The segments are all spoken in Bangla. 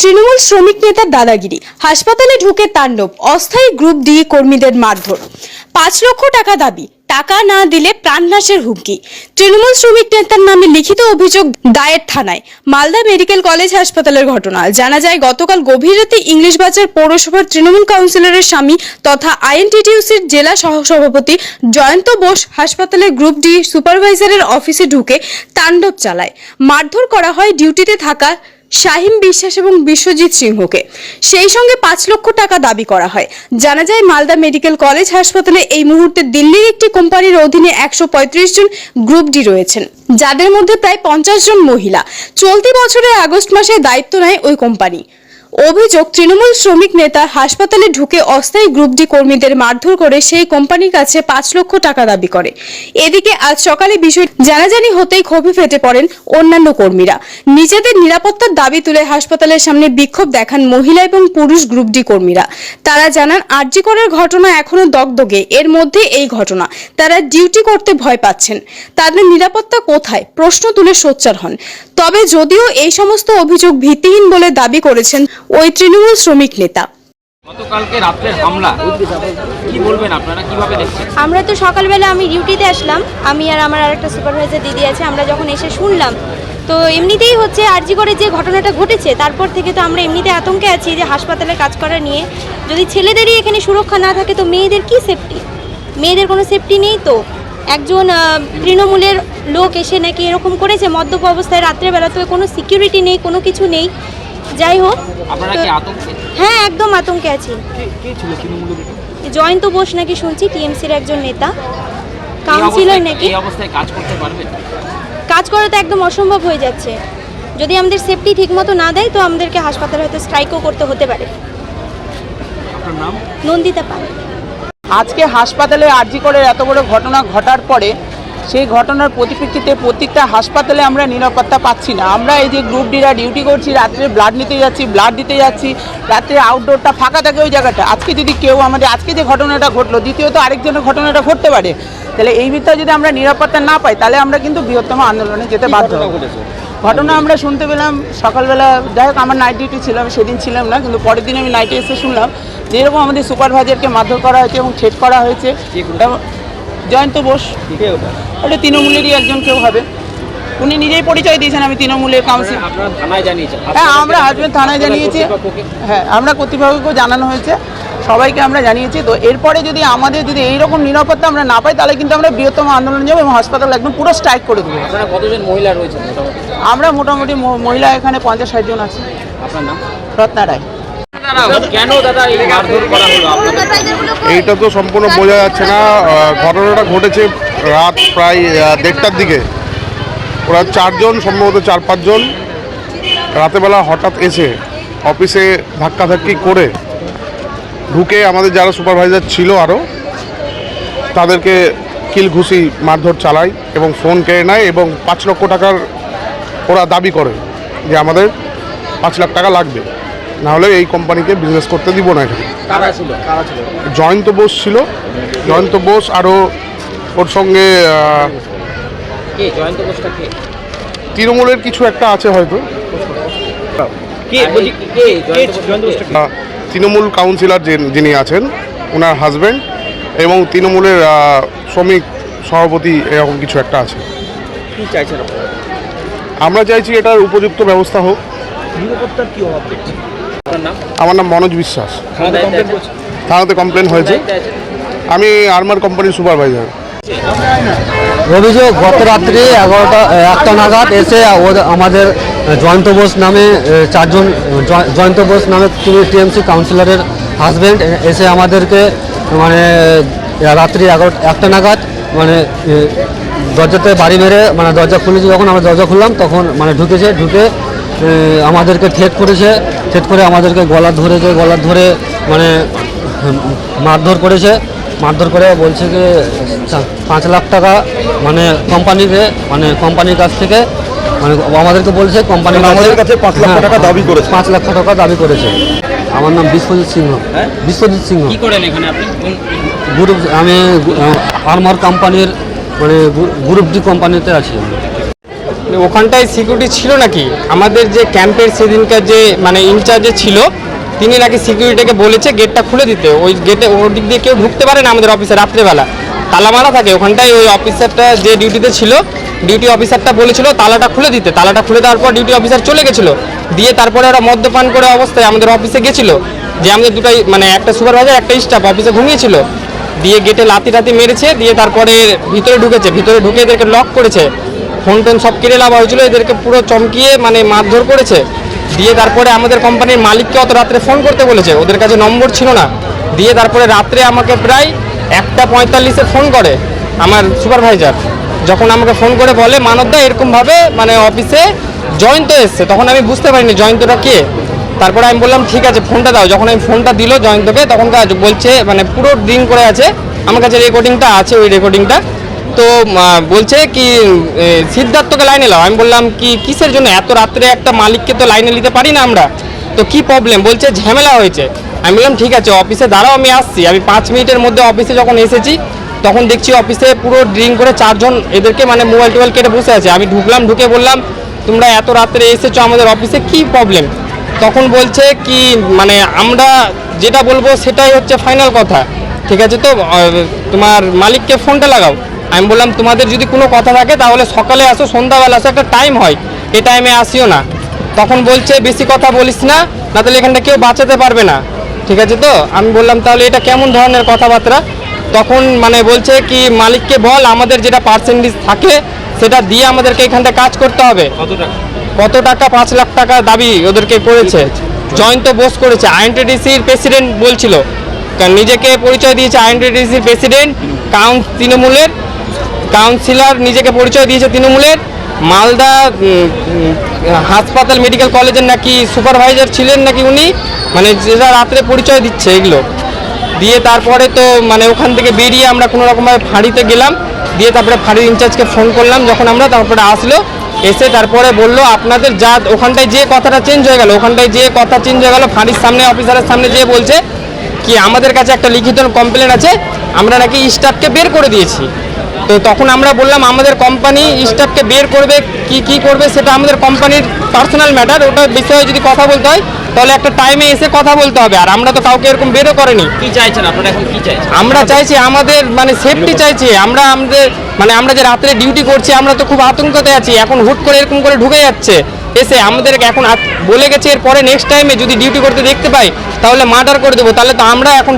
তৃণমূল শ্রমিক নেতার দাদাগিরি হাসপাতালে ঢুকে তাণ্ডব, অস্থায়ী গ্রুপ ডি কর্মীদের মারধর। পাঁচ লক্ষ টাকা দাবি, টাকা না দিলে প্রাণনাশের হুমকি। তৃণমূল শ্রমিক নেতার নামে লিখিত অভিযোগ দায়ের থানায়, মালদা মেডিকেল কলেজ হাসপাতালের ঘটনা। জানা যায়, গতকাল গভীর রাতে ইংলিশ বাজার পৌরসভার তৃণমূল কাউন্সিলরের স্বামী তথা আইএনটিটিউসির জেলা সহসভাপতি জয়ন্ত বোস হাসপাতালের গ্রুপ ডি সুপারভাইজারের অফিসে ঢুকে তাণ্ডব চালায়। মারধর করা হয় ডিউটিতে থাকা শাহিম বিশ্বাস এবং বিশ্বজিৎ সিংহকে। সেই সঙ্গে পাঁচ লক্ষ টাকা দাবি করা হয়। জানা যায়, মালদা মেডিকেল কলেজ হাসপাতালে এই মুহূর্তে দিল্লির একটি কোম্পানির অধীনে একশো পঁয়ত্রিশ জন গ্রুপ ডি রয়েছেন, যাদের মধ্যে প্রায় পঞ্চাশ জন মহিলা। চলতি বছরের আগস্ট মাসে দায়িত্ব নেয় ওই কোম্পানি। অভিযোগ, তৃণমূল শ্রমিক নেতা হাসপাতালে ঢুকে অস্থায়ী গ্রুপ ডি কর্মীদের মারধর করে সেই কোম্পানির কাছে পাঁচ লক্ষ টাকা দাবি করে। এদিকে আজ সকালে বিষয় জানাজানি হতেই ক্ষোভে ফেটে পড়েন অন্যান্য কর্মীরা। নিজেদের নিরাপত্তার দাবি তুলে হাসপাতালের সামনে বিক্ষোভ দেখান মহিলা এবং পুরুষ গ্রুপ ডি কর্মীরা। তারা জানান, আরজি করের ঘটনা এখনও দগদগে। এর মধ্যে এই ঘটনা। তারা ডিউটি করতে ভয় পাচ্ছেন। তাদের নিরাপত্তা কোথায়? প্রশ্ন তুলে সোচ্চার হন। তবে যদিও এই সমস্ত অভিযোগ ভিত্তিহীন বলে দাবি করেছেন ওই তৃণমূল শ্রমিক নেতা। গতকালকে রাত্রের হামলা। কি বলবেন আপনারা? কীভাবে দেখছেন? আমরা তো সকালবেলা আমি ডিউটিতে আসলাম। আমি আর আমার আরেকটা সুপারভাইজার দিদি আছে আমরা যখন এসে শুনলাম তো এমনিতেই হচ্ছে আরজি করে যে ঘটনাটা ঘটেছে তারপর থেকে তো আমরা এমনিতে আতঙ্কে আছি যে হাসপাতালে কাজ করা নিয়ে। যদি ছেলেদেরই এখানে সুরক্ষা না থাকে তো মেয়েদের কি সেফটি মেয়েদের কোনো সেফটি নেই তো? একজন তৃণমূলের লোক এসে নাকি এরকম করেছে? মদ্যপ অবস্থায় রাত্রেবেলা তো কোনো সিকিউরিটি নেই কোনো কিছু নেই। যাই হোক আপনারা তো- কি আতঙ্কে? হ্যাঁ একদম আতঙ্কে আছি। জয়ন্ত বোস নাকি শুনছি টিএমসির একজন নেতা। কাউন্সিলর নাকি? এই অবস্থায় কাজ করতে পারবেন কাজ করা তো একদম অসম্ভব হয়ে যাচ্ছে। যদি আমাদের সেফটি ঠিকমতো না দেয় তো আমাদেরকে হাসপাতালে হয়তো স্ট্রাইকও করতে হতে পারে। আপনার নাম? নন্দিতা পাল। আজকে হাসপাতালে আরজি করে এত বড় ঘটনা ঘটার পরে সেই ঘটনার পরিপ্রেক্ষিতে প্রত্যেকটা হাসপাতালে আমরা নিরাপত্তা পাচ্ছি না। আমরা এই যে গ্রুপ ডিরা ডিউটি করছি রাত্রে ব্লাড নিতে যাচ্ছি ব্লাড দিতে যাচ্ছি রাত্রে আউটডোরটা ফাঁকা থাকে ওই জায়গাটা। আজকে যদি কেউ আমাদের আজকে যে ঘটনাটা ঘটলো দ্বিতীয়ত আরেকজনের ঘটনাটা ঘটতে পারে। তাহলে এই ভিতরে যদি আমরা নিরাপত্তা না পাই তাহলে আমরা কিন্তু বৃহত্তম আন্দোলনে যেতে বাধ্য ঘটনা আমরা শুনতে পেলাম সকালবেলা। যাই হোক আমার নাইট ডিউটি ছিল আমি সেদিন ছিলাম না কিন্তু পরের দিন আমি নাইটে এসে শুনলাম যেরকম আমাদের সুপারভাইজারকে মারধর করা হয়েছে এবং ছেদ করা হয়েছে। জয়ন্ত বোস। ওটা? তৃণমূলেরই একজন কেউ হবে। উনি নিজেই পরিচয় দিয়েছেন আমি তৃণমূলের কাউন্সিল হ্যাঁ আমরা হাজবেন্ড থানায় জানিয়েছি। হ্যাঁ আমরা কর্তৃপক্ষকেও জানানো হয়েছে। সবাইকে আমরা জানিয়েছি। তো এরপরে যদি আমাদের যদি এইরকম নিরাপত্তা আমরা না পাই তাহলে কিন্তু আমরা বৃহত্তম আন্দোলন যাব এবং হাসপাতাল একদম পুরো স্ট্রাইক করে দেবো। কতজন মহিলা মোটামুটি? আমরা মোটামুটি মহিলা এখানে পঞ্চাশ ষাট জন আছি। আপনার নাম? রত্না রায়। এইটা তো সম্পূর্ণ বোঝা যাচ্ছে না। ঘটনাটা ঘটেছে রাত প্রায় দেড়টার দিকে। ওরা চারজন, সম্ভবত চার পাঁচজন রাতেবেলা হঠাৎ এসে অফিসে ধাক্কাধাক্কি করে ঢুকে আমাদের যারা সুপারভাইজার ছিল আরও তাদেরকে কিল ঘুষি মারধর চালায় এবং ফোন কেড়ে নেয় এবং পাঁচ লক্ষ টাকার ওরা দাবি করে যে আমাদের পাঁচ লাখ টাকা লাগবে। নাহলে এই কোম্পানিকে বিজনেস করতে দিব না এখানে। কারা ছিল? কারা ছিল? জয়ন্ত বোস ছিল। জয়ন্ত বোস আরও ওর সঙ্গে তৃণমূলের কিছু একটা আছে হয়তো। তৃণমূল কাউন্সিলর যিনি আছেন ওনার হাজব্যান্ড এবং তৃণমূলের শ্রমিক সভাপতি এরকম কিছু একটা আছে। কি চাইছেন আমরা চাইছি এটার উপযুক্ত ব্যবস্থা হোক। নিরাপত্তার কি অভাব দেখছেন? আপনার নাম? আমার নাম মনোজ বিশ্বাস। থানাতে কমপ্লেন হয়েছে। আমি আর্মার কোম্পানির সুপারভাইজার অভিযোগ গত রাত্রি এগারোটা একটা নাগাদ এসে ওদের- আমাদের জয়ন্ত বোস নামে চারজন জয়ন্ত বোস নামে তিনি টিএমসি কাউন্সিলরের হাজব্যান্ড এসে আমাদেরকে মানে রাত্রি এগারো একটা নাগাদ মানে দরজাতে বাড়ি মেরে মানে দরজা খুলেছে যখন আমরা দরজা খুললাম তখন মানে ঢুকেছে ঢুকে আমাদেরকে ঠেট করেছে ঠেট করে আমাদেরকে গলা ধরেছে গলা ধরে মানে মারধর করেছে মারধর করে বলছে যে পাঁচ লাখ টাকা মানে কোম্পানিকে মানে কোম্পানির কাছ থেকে মানে আমাদেরকে বলছে কোম্পানির আমাদের কাছে পাঁচ লাখ হ্যাঁ, টাকা দাবি করেছে। পাঁচ লাখ টাকা দাবি করেছে আমার নাম বিশ্বজিৎ সিংহ হ্যাঁ? বিশ্বজিৎ সিংহ কি করেন এখানে আপনি কোন গ্রুপ আমি আর্মার কোম্পানির মানে গ্রুপ ডি কোম্পানিতে আছি আমি। ওখানটায় সিকিউরিটি ছিল নাকি? আমাদের যে ক্যাম্পের সেদিনকার যে মানে ইনচার্জে ছিল, তিনি নাকি সিকিউরিটিকে বলেছে গেটটা খুলে দিতে। ওই গেটে ওর দিক দিয়ে কেউ ঢুকতে পারে না আমাদের অফিসে রাত্রেবেলা। তালা মারা থাকে, ওখানটায় ওই অফিসারটা যে ডিউটিতে ছিল ডিউটি অফিসারটা বলেছিল তালাটা খুলে দিতে। তালাটা খুলে দেওয়ার পর ডিউটি অফিসার চলে গেছিল। দিয়ে তারপরে ওরা মদ্যপান করে অবস্থায় আমাদের অফিসে গেছিল। যে আমাদের দুটাই মানে একটা সুপারভাইজার একটা স্টাফ অফিসে ঘুমিয়েছিল। দিয়ে গেটে লাতি টাতি মেরেছে, দিয়ে তারপরে ভিতরে ঢুকেছে। ভিতরে ঢুকে এদেরকে লক করেছে। ফোন টোন সব কেড়ে লাভ হয়েছিল, এদেরকে পুরো চমকিয়ে মানে মারধর করেছে। দিয়ে তারপরে আমাদের কোম্পানির মালিককে অত রাত্রে ফোন করতে বলেছে, ওদের কাছে নম্বর ছিল না। দিয়ে তারপরে রাত্রে আমাকে প্রায় একটা পঁয়তাল্লিশে ফোন করে আমার সুপারভাইজার যখন আমাকে ফোন করে বলে, মানবদা, এরকমভাবে মানে অফিসে জয়ন্ত এসছে। তখন আমি বুঝতে পারিনি জয়ন্তটা কে। তারপরে আমি বললাম, ঠিক আছে ফোনটা দাও। যখন আমি ফোনটা দিল জয়ন্তকে তখন বলছে মানে পুরো ড্রিং করে আছে। আমার কাছে রেকর্ডিংটা আছে, ওই রেকর্ডিংটা তো বলছে কি সিদ্ধার্থকে লাইনে লাও। আমি বললাম, কি, কিসের জন্য? এত রাত্রে একটা মালিককে তো লাইনে নিতে পারি না আমরা? তো কি প্রবলেম বলছে, ঝামেলা হয়েছে। আমি বললাম, ঠিক আছে অফিসে দাঁড়াও, আমি আসছি। আমি পাঁচ মিনিটের মধ্যে অফিসে যখন এসেছি, তখন দেখছি অফিসে পুরো ড্রিঙ্ক করে চারজন এদেরকে মানে মোবাইল টোবাইল কেটে বসে আছে। আমি ঢুকলাম, ঢুকে বললাম, তোমরা এত রাত্রে এসেছ আমাদের অফিসে কি প্রবলেম তখন বলছে কি মানে আমরা যেটা বলব সেটাই হচ্ছে ফাইনাল কথা। ঠিক আছে তো তোমার মালিককে ফোনটা লাগাও। আমি বললাম তোমাদের যদি কোনো কথা থাকে তাহলে সকালে আসো সন্ধ্যাবেলা আসো একটা টাইম হয়। এই টাইমে আসিও না। তখন বলছে বেশি কথা বলিস না না তাহলে এখানটা কেউ বাঁচাতে পারবে না। ঠিক আছে তো? আমি বললাম তাহলে এটা কেমন ধরনের কথাবার্তা? তখন মানে বলছে কি মালিককে বল আমাদের যেটা পার্সেন্টেজ থাকে সেটা দিয়ে আমাদেরকে এখানটা কাজ করতে হবে। কত টাকা? পাঁচ লাখ টাকা দাবি ওদেরকে করেছে। জয়ন্ত বোস করেছে। আইএনটিডিসির প্রেসিডেন্ট বলছিল। কারণ নিজেকে পরিচয় দিয়েছে আইএনটিডিসির প্রেসিডেন্ট কাউন তৃণমূলের। কাউন্সিলর নিজেকে পরিচয় দিয়েছে তৃণমূলের। মালদা হাসপাতাল মেডিকেল কলেজের নাকি সুপারভাইজার ছিলেন নাকি উনি? মানে যেটা রাত্রে পরিচয় দিচ্ছে এগুলো। দিয়ে তারপরে তো মানে ওখান থেকে বেরিয়ে আমরা কোনো রকমভাবে ফাঁড়িতে গেলাম। দিয়ে তারপরে ফাঁড়ির ইনচার্জকে ফোন করলাম। যখন আমরা তারপরে আসলো, এসে তারপরে বলল, আপনাদের যা, ওখানটায় যে কথাটা চেঞ্জ হয়ে গেল, ওখানটায় যে কথা চেঞ্জ হয়ে গেল, ফাঁড়ির সামনে অফিসারের সামনে যেয়ে বলছে, কি আমাদের কাছে একটা লিখিত কমপ্লেন আছে, আমরা নাকি স্টাফকে বের করে দিয়েছি। তো তখন আমরা বললাম আমাদের কোম্পানি স্টাফকে বের করবে কি কি করবে সেটা আমাদের কোম্পানির পার্সোনাল ম্যাটার ওটা বিষয়ে যদি কথা বলতে হয় তাহলে একটা টাইমে এসে কথা বলতে হবে। আর আমরা তো কাউকে এরকম বেরও করেনি। কি চাইছেন আপনারা এখন কি চাইছেন? আমরা চাইছি আমাদের মানে সেফটি চাইছি। আমরা আমাদের মানে আমরা যে রাত্রে ডিউটি করছি আমরা তো খুব আতঙ্কতে আছি। এখন হুট করে এরকম করে ঢুকে যাচ্ছে। এসে আমাদের এখন বলে গেছে এরপরে নেক্সট টাইমে যদি ডিউটি করতে দেখতে পাই তাহলে মার্ডার করে দেবো। তাহলে তো আমরা এখন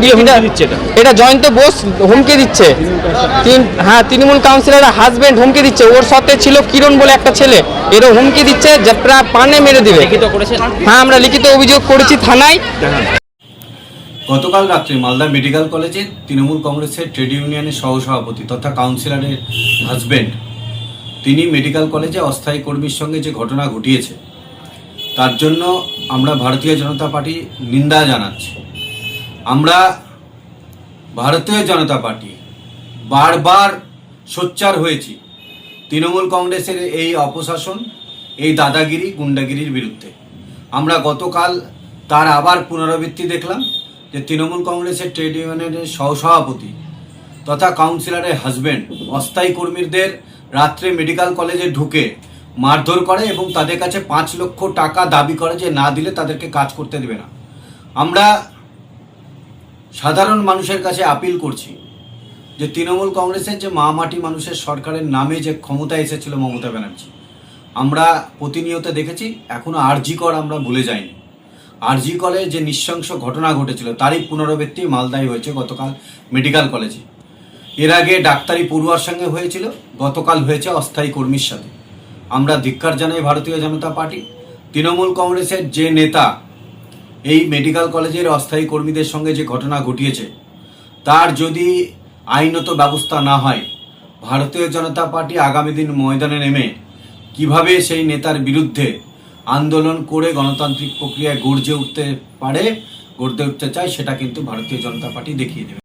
এটা? এটা জয়ন্ত বোস হুমকি দিচ্ছে। তিন হ্যাঁ তৃণমূল কাউন্সিলরের হাজবেন্ড হুমকি দিচ্ছে। ওর সাথে ছিল কিরণ বলে একটা ছেলে। এরও হুমকি দিচ্ছে যে প্রায় পানে মেরে দেবে। হ্যাঁ আমরা লিখিত অভিযোগ করেছি থানায়। গতকাল রাত্রে মালদা মেডিকেল কলেজে তৃণমূল কংগ্রেসের ট্রেড ইউনিয়নের সহসভাপতি তথা কাউন্সিলরের হাজবেন্ড তিনি মেডিকেল কলেজে অস্থায়ী কর্মীর সঙ্গে যে ঘটনা ঘটিয়েছে, তার জন্য আমরা ভারতীয় জনতা পার্টি নিন্দা জানাচ্ছি। আমরা ভারতীয় জনতা পার্টি বারবার সোচ্চার হয়েছি তৃণমূল কংগ্রেসের এই অপশাসন, এই দাদাগিরি, গুন্ডাগিরির বিরুদ্ধে। আমরা গতকাল তার আবার পুনরাবৃত্তি দেখলাম যে তৃণমূল কংগ্রেসের ট্রেড ইউনিয়নের সহসভাপতি তথা কাউন্সিলরের হাজবেন্ড, অস্থায়ী কর্মীদের রাত্রে মেডিকেল কলেজে ঢুকে মারধর করে এবং তাদের কাছে পাঁচ লক্ষ টাকা দাবি করে যে না দিলে তাদেরকে কাজ করতে দেবে না। আমরা সাধারণ মানুষের কাছে আপিল করছি যে তৃণমূল কংগ্রেসের যে মা মাটি মানুষের সরকারের নামে যে ক্ষমতা এসেছিল মমতা ব্যানার্জি, আমরা প্রতিনিয়ত দেখেছি, এখনও আরজি কর আমরা ভুলে যাইনি। আরজি কলে যে নৃশংস ঘটনা ঘটেছিল, তারই পুনরাবৃত্তি মালদায় হয়েছে গতকাল মেডিকেল কলেজে। এর আগে ডাক্তারি পড়ুয়ার সঙ্গে হয়েছিল, গতকাল হয়েছে অস্থায়ী কর্মীর সাথে। আমরা ধিক্কার জানাই ভারতীয় জনতা পার্টি। তৃণমূল কংগ্রেসের যে নেতা, এই মেডিকেল কলেজের অস্থায়ী কর্মীদের সঙ্গে যে ঘটনা ঘটিয়েছে, তার যদি আইনত ব্যবস্থা না হয়, ভারতীয় জনতা পার্টি আগামী দিন ময়দানে নেমে কীভাবে সেই নেতার বিরুদ্ধে আন্দোলন করে গণতান্ত্রিক প্রক্রিয়ায় গর্জে উঠতে পারে গড়তে উঠতে চায়, সেটা কিন্তু ভারতীয় জনতা পার্টি দেখিয়ে দেবে।